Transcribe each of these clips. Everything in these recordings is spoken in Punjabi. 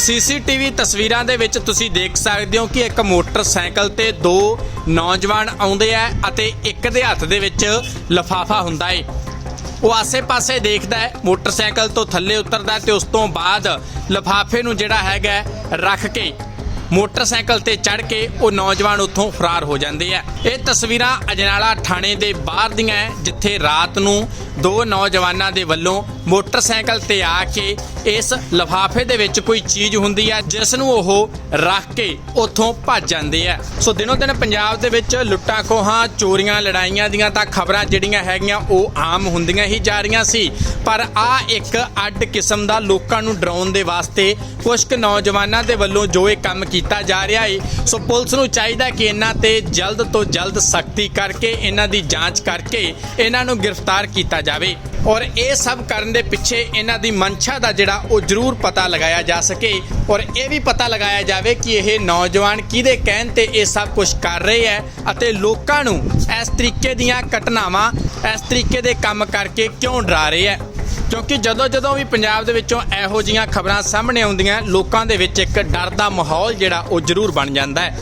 ਸੀਸੀਟੀਵੀ ਤਸਵੀਰਾਂ ਦੇ ਵਿੱਚ ਤੁਸੀਂ ਦੇਖ ਸਕਦੇ ਹੋ ਕਿ ਇੱਕ ਮੋਟਰਸਾਈਕਲ ਤੇ ਦੋ ਨੌਜਵਾਨ ਆਉਂਦੇ ਆ ਅਤੇ ਇੱਕ ਦੇ ਹੱਥ ਦੇ ਵਿੱਚ ਲਫਾਫਾ ਹੁੰਦਾ ਏ। ਉਹ ਆਸੇ-ਪਾਸੇ ਦੇਖਦਾ ਹੈ, ਮੋਟਰਸਾਈਕਲ ਤੋਂ ਥੱਲੇ ਉਤਰਦਾ ਹੈ ਤੇ ਉਸ ਤੋਂ ਬਾਅਦ ਲਫਾਫੇ ਨੂੰ ਜਿਹੜਾ ਹੈਗਾ ਰੱਖ ਕੇ ਮੋਟਰਸਾਈਕਲ ਤੇ ਚੜ ਕੇ ਉਹ ਨੌਜਵਾਨ ਉੱਥੋਂ ਫਰਾਰ ਹੋ ਜਾਂਦੇ ਆ। ਇਹ ਤਸਵੀਰਾਂ ਅਜਨਾਲਾ ਥਾਣੇ ਦੇ ਬਾਹਰ ਦੀਆਂ ਹੈ, ਜਿੱਥੇ ਰਾਤ ਨੂੰ ਦੋ ਨੌਜਵਾਨਾਂ ਦੇ ਵੱਲੋਂ ਮੋਟਰਸਾਈਕਲ ਤੇ ਆ ਕੇ ਇਸ ਲਫਾਫੇ ਦੇ ਵਿੱਚ ਕੋਈ ਚੀਜ਼ ਹੁੰਦੀ ਹੈ ਜਿਸ ਨੂੰ ਉਹ ਰੱਖ ਕੇ ਉੱਥੋਂ ਭੱਜ ਜਾਂਦੇ ਆ। ਸੋ ਦਿਨੋ ਦਿਨ ਪੰਜਾਬ ਦੇ ਵਿੱਚ ਲੁੱਟਾਂ ਖੋਹਾਂ ਚੋਰੀਆਂ ਲੜਾਈਆਂ ਦੀਆਂ ਤਾਂ ਖਬਰਾਂ ਜਿਹੜੀਆਂ ਹੈਗੀਆਂ ਉਹ ਆਮ ਹੁੰਦੀਆਂ ਹੀ ਜਾ ਰਹੀਆਂ ਸੀ। ਪਰ ਆ ਇੱਕ ਅੱਡ ਕਿਸਮ ਦਾ ਲੋਕਾਂ ਨੂੰ ਡਰਾਉਣ ਦੇ ਵਾਸਤੇ ਕੁਝ ਕੁ ਨੌਜਵਾਨਾਂ ਦੇ ਵੱਲੋਂ ਜੋ ਇਹ ਕੰਮ ਕੀਤਾ ਕੀਤਾ ਜਾ ਰਿਹਾ ਏ ਸੋ ਪੁਲਿਸ ਨੂੰ ਚਾਹੀਦਾ ਕਿ ਇਹਨਾਂ ਤੇ ਜਲਦ ਤੋਂ ਜਲਦ ਸਖਤੀ ਕਰਕੇ, ਇਹਨਾਂ ਦੀ ਜਾਂਚ ਕਰਕੇ ਇਹਨਾਂ ਨੂੰ ਗ੍ਰਿਫਤਾਰ ਕੀਤਾ ਜਾਵੇ। ਔਰ ਇਹ ਸਭ ਕਰਨ ਦੇ ਪਿੱਛੇ ਇਹਨਾਂ ਦੀ ਮਨਸ਼ਾ ਦਾ ਜਿਹੜਾ ਉਹ ਜ਼ਰੂਰ ਪਤਾ ਲਗਾਇਆ ਜਾ ਸਕੇ ਔਰ ਇਹ ਵੀ ਪਤਾ ਲਗਾਇਆ ਜਾਵੇ ਕਿ ਇਹ ਨੌਜਵਾਨ ਕਿਹਦੇ ਕਹਿਣ ਤੇ ਇਹ ਸਭ ਕੁਝ ਕਰ ਰਹੇ ਹੈ ਅਤੇ ਲੋਕਾਂ ਨੂੰ ਇਸ ਤਰੀਕੇ ਦੀਆਂ ਘਟਨਾਵਾਂ ਇਸ ਤਰੀਕੇ ਦੇ ਕੰਮ ਕਰਕੇ ਕਿਉਂ ਡਰਾ ਰਹੇ ਹੈ? ਕਿਉਂਕਿ ਜਦੋਂ ਜਦੋਂ ਵੀ ਪੰਜਾਬ ਦੇ ਵਿੱਚੋਂ ਇਹੋ ਜੀਆਂ ਖਬਰਾਂ ਸਾਹਮਣੇ ਆਉਂਦੀਆਂ, ਲੋਕਾਂ ਦੇ ਵਿੱਚ ਇੱਕ ਡਰ ਦਾ ਮਾਹੌਲ ਜਿਹੜਾ ਉਹ ਜ਼ਰੂਰ ਬਣ ਜਾਂਦਾ ਹੈ।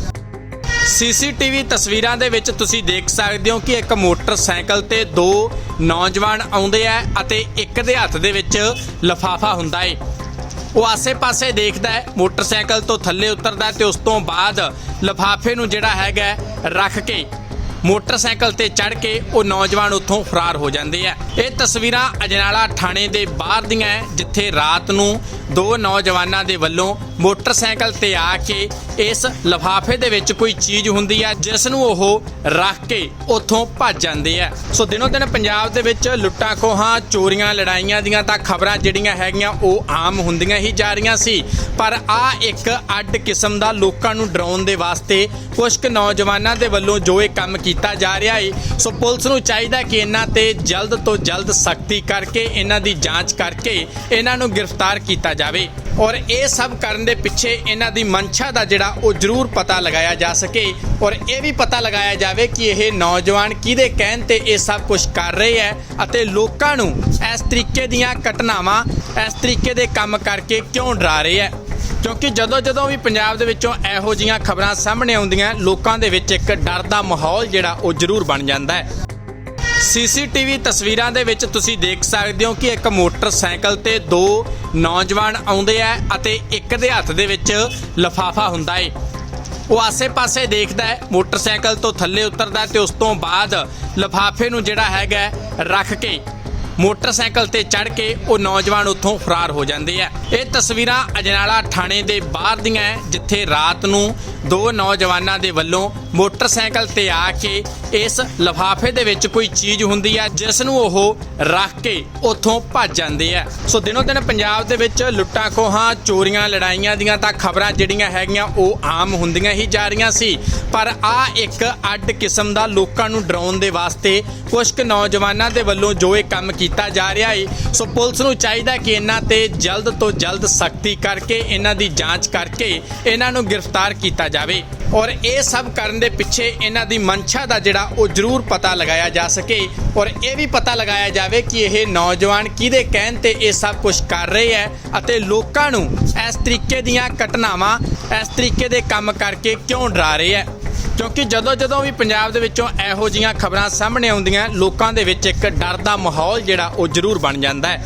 ਸੀਸੀਟੀਵੀ ਤਸਵੀਰਾਂ ਦੇ ਵਿੱਚ ਤੁਸੀਂ ਦੇਖ ਸਕਦੇ ਹੋ ਕਿ ਇੱਕ ਮੋਟਰਸਾਈਕਲ ਤੇ ਦੋ ਨੌਜਵਾਨ ਆਉਂਦੇ ਆ ਅਤੇ ਇੱਕ ਦੇ ਹੱਥ ਦੇ ਵਿੱਚ ਲਫਾਫਾ ਹੁੰਦਾ ਏ। ਉਹ ਆਸੇ-ਪਾਸੇ ਦੇਖਦਾ ਹੈ ਮੋਟਰਸਾਈਕਲ ਤੋਂ ਥੱਲੇ ਉਤਰਦਾ ਹੈ ਤੇ ਉਸ ਤੋਂ ਬਾਅਦ ਲਫਾਫੇ ਨੂੰ ਜਿਹੜਾ ਹੈਗਾ ਰੱਖ ਕੇ ਮੋਟਰਸਾਈਕਲ ਤੇ ਚੜ ਕੇ ਉਹ ਨੌਜਵਾਨ ਉੱਥੋਂ ਫਰਾਰ ਹੋ ਜਾਂਦੇ ਆ। ਇਹ ਤਸਵੀਰਾਂ ਅਜਨਾਲਾ ਥਾਣੇ ਦੇ ਬਾਹਰ ਦੀਆਂ ਹੈ, ਜਿੱਥੇ ਰਾਤ ਨੂੰ ਦੋ ਨੌਜਵਾਨਾਂ ਦੇ ਵੱਲੋਂ ਮੋਟਰਸਾਈਕਲ ਤੇ ਆ ਕੇ ਇਸ ਲਫਾਫੇ ਦੇ ਵਿੱਚ ਕੋਈ ਚੀਜ਼ ਹੁੰਦੀ ਹੈ ਜਿਸ ਨੂੰ ਉਹ ਰੱਖ ਕੇ ਉੱਥੋਂ ਭੱਜ ਜਾਂਦੇ ਆ। ਸੋ ਦਿਨੋ ਦਿਨ ਪੰਜਾਬ ਦੇ ਵਿੱਚ ਲੁੱਟਾਂ ਖੋਹਾਂ, ਚੋਰੀਆਂ, ਲੜਾਈਆਂ ਦੀਆਂ ਤਾਂ ਖਬਰਾਂ ਜਿਹੜੀਆਂ ਹੈਗੀਆਂ, ਉਹ ਆਮ ਹੁੰਦੀਆਂ ਹੀ ਜਾ ਰਹੀਆਂ ਸੀ। ਪਰ ਆ ਇੱਕ ਅੱਡ ਕਿਸਮ ਦਾ ਲੋਕਾਂ ਨੂੰ ਡਰਾਉਣ ਦੇ ਵਾਸਤੇ ਕੁਝ ਕੁ ਨੌਜਵਾਨਾਂ ਦੇ ਵੱਲੋਂ ਜੋ ਇਹ ਕੰਮ ਕੀਤਾ ਜਾ ਰਿਹਾ ਏ, ਸੋ ਪੁਲਿਸ ਨੂੰ ਚਾਹੀਦਾ ਕਿ ਇਹਨਾਂ ਤੇ ਜਲਦ ਤੋਂ ਜਲਦ ਸਖਤੀ ਕਰਕੇ, ਇਹਨਾਂ ਦੀ ਜਾਂਚ ਕਰਕੇ ਇਹਨਾਂ ਨੂੰ ਗ੍ਰਿਫਤਾਰ ਕੀਤਾ ਜਾਵੇ। ਔਰ ਇਹ ਸਭ ਕਰਨ ਦੇ ਪਿੱਛੇ ਇਹਨਾਂ ਦੀ ਮਨਸ਼ਾ ਦਾ ਜਿਹੜਾ ਉਹ ਜ਼ਰੂਰ ਪਤਾ ਲਗਾਇਆ ਜਾ ਸਕੇ। ਔਰ ਇਹ ਵੀ ਪਤਾ ਲਗਾਇਆ ਜਾਵੇ ਕਿ ਇਹ ਨੌਜਵਾਨ ਕਿਹਦੇ ਕਹਿਣ ਤੇ ਇਹ ਸਭ ਕੁਝ ਕਰ ਰਹੇ ਹੈ ਅਤੇ ਲੋਕਾਂ ਨੂੰ ਇਸ ਤਰੀਕੇ ਦੀਆਂ ਘਟਨਾਵਾਂ, ਇਸ ਤਰੀਕੇ ਦੇ ਕੰਮ ਕਰਕੇ ਕਿਉਂ ਡਰਾ ਰਹੇ ਹੈ। ਕਿਉਂਕਿ ਜਦੋਂ ਜਦੋਂ ਵੀ ਪੰਜਾਬ ਦੇ ਵਿੱਚੋਂ ਇਹੋ ਜੀਆਂ ਖਬਰਾਂ ਸਾਹਮਣੇ ਆਉਂਦੀਆਂ, ਲੋਕਾਂ ਦੇ ਵਿੱਚ ਇੱਕ ਡਰ ਦਾ ਮਾਹੌਲ ਜਿਹੜਾ ਉਹ ਜ਼ਰੂਰ ਬਣ ਜਾਂਦਾ ਹੈ। ਸੀਸੀਟੀਵੀ ਤਸਵੀਰਾਂ ਦੇ ਵਿੱਚ ਤੁਸੀਂ ਦੇਖ ਸਕਦੇ ਹੋ ਕਿ ਇੱਕ ਮੋਟਰਸਾਈਕਲ ਤੇ ਦੋ ਨੌਜਵਾਨ ਆਉਂਦੇ ਆ ਅਤੇ ਇੱਕ ਦੇ ਹੱਥ ਦੇ ਵਿੱਚ ਲਫਾਫਾ ਹੁੰਦਾ ਏ। ਉਹ ਆਸੇ-ਪਾਸੇ ਦੇਖਦਾ ਹੈ ਮੋਟਰਸਾਈਕਲ ਤੋਂ ਥੱਲੇ ਉਤਰਦਾ ਹੈ ਤੇ ਉਸ ਤੋਂ ਬਾਅਦ ਲਫਾਫੇ ਨੂੰ ਜਿਹੜਾ ਹੈਗਾ ਰੱਖ ਕੇ ਮੋਟਰਸਾਈਕਲ ਤੇ ਚੜ ਕੇ ਉਹ ਨੌਜਵਾਨ ਉੱਥੋਂ ਫਰਾਰ ਹੋ ਜਾਂਦੇ ਆ। ਇਹ ਤਸਵੀਰਾਂ ਅਜਨਾਲਾ ਥਾਣੇ ਦੇ ਬਾਹਰ ਦੀਆਂ ਹੈ, ਜਿੱਥੇ ਰਾਤ ਨੂੰ ਦੋ ਨੌਜਵਾਨਾਂ ਦੇ ਵੱਲੋਂ ਮੋਟਰਸਾਈਕਲ ਤੇ ਆ ਕੇ ਇਸ ਲਫਾਫੇ ਦੇ ਵਿੱਚ ਕੋਈ ਚੀਜ਼ ਹੁੰਦੀ ਹੈ ਜਿਸ ਨੂੰ ਉਹ ਰੱਖ ਕੇ ਉੱਥੋਂ ਭੱਜ ਜਾਂਦੇ ਆ। ਸੋ ਦਿਨੋ ਦਿਨ ਪੰਜਾਬ ਦੇ ਵਿੱਚ ਲੁੱਟਾਂ ਖੋਹਾਂ, ਚੋਰੀਆਂ, ਲੜਾਈਆਂ ਦੀਆਂ ਤਾਂ ਖਬਰਾਂ ਜਿਹੜੀਆਂ ਹੈਗੀਆਂ, ਉਹ ਆਮ ਹੁੰਦੀਆਂ ਹੀ ਜਾ ਰਹੀਆਂ ਸੀ। ਪਰ ਆ ਇੱਕ ਅੱਡ ਕਿਸਮ ਦਾ ਲੋਕਾਂ ਨੂੰ ਡਰਾਉਣ ਦੇ ਵਾਸਤੇ ਕੁਝ ਕੁ ਨੌਜਵਾਨਾਂ ਦੇ ਵੱਲੋਂ ਜੋ ਇਹ ਕੰਮ ਕੀਤਾ ਜਾ ਰਿਹਾ ਏ, ਸੋ ਪੁਲਿਸ ਨੂੰ ਚਾਹੀਦਾ ਕਿ ਇਹਨਾਂ ਤੇ ਜਲਦ ਤੋਂ ਜਲਦ ਸਖਤੀ ਕਰਕੇ, ਇਹਨਾਂ ਦੀ ਜਾਂਚ ਕਰਕੇ ਇਹਨਾਂ ਨੂੰ ਗ੍ਰਿਫਤਾਰ ਕੀਤਾ ਜਾਵੇ। ਔਰ ਇਹ ਸਭ ਕਰਨ ਦੇ ਪਿੱਛੇ ਇਹਨਾਂ ਦੀ ਮਨਸ਼ਾ ਦਾ ਜਿਹੜਾ ਉਹ ਜ਼ਰੂਰ ਪਤਾ ਲਗਾਇਆ ਜਾ ਸਕੇ ਔਰ ਇਹ ਵੀ ਪਤਾ ਲਗਾਇਆ ਜਾਵੇ ਕਿ ਇਹ ਨੌਜਵਾਨ ਕਿਹਦੇ ਕਹਿਣ ਤੇ ਇਹ ਸਭ ਕੁਝ ਕਰ ਰਹੇ ਹੈ ਅਤੇ ਲੋਕਾਂ ਨੂੰ ਇਸ ਤਰੀਕੇ ਦੀਆਂ ਘਟਨਾਵਾਂ ਇਸ ਤਰੀਕੇ ਦੇ ਕੰਮ ਕਰਕੇ ਕਿਉਂ ਡਰਾ ਰਹੇ ਹੈ। ਕਿਉਂਕਿ ਜਦੋਂ ਜਦੋਂ ਵੀ ਪੰਜਾਬ ਦੇ ਵਿੱਚੋਂ ਇਹੋ ਜੀਆਂ ਖਬਰਾਂ ਸਾਹਮਣੇ ਆਉਂਦੀਆਂ, ਲੋਕਾਂ ਦੇ ਵਿੱਚ ਇੱਕ ਡਰ ਦਾ ਮਾਹੌਲ ਜਿਹੜਾ ਉਹ ਜ਼ਰੂਰ ਬਣ ਜਾਂਦਾ ਹੈ।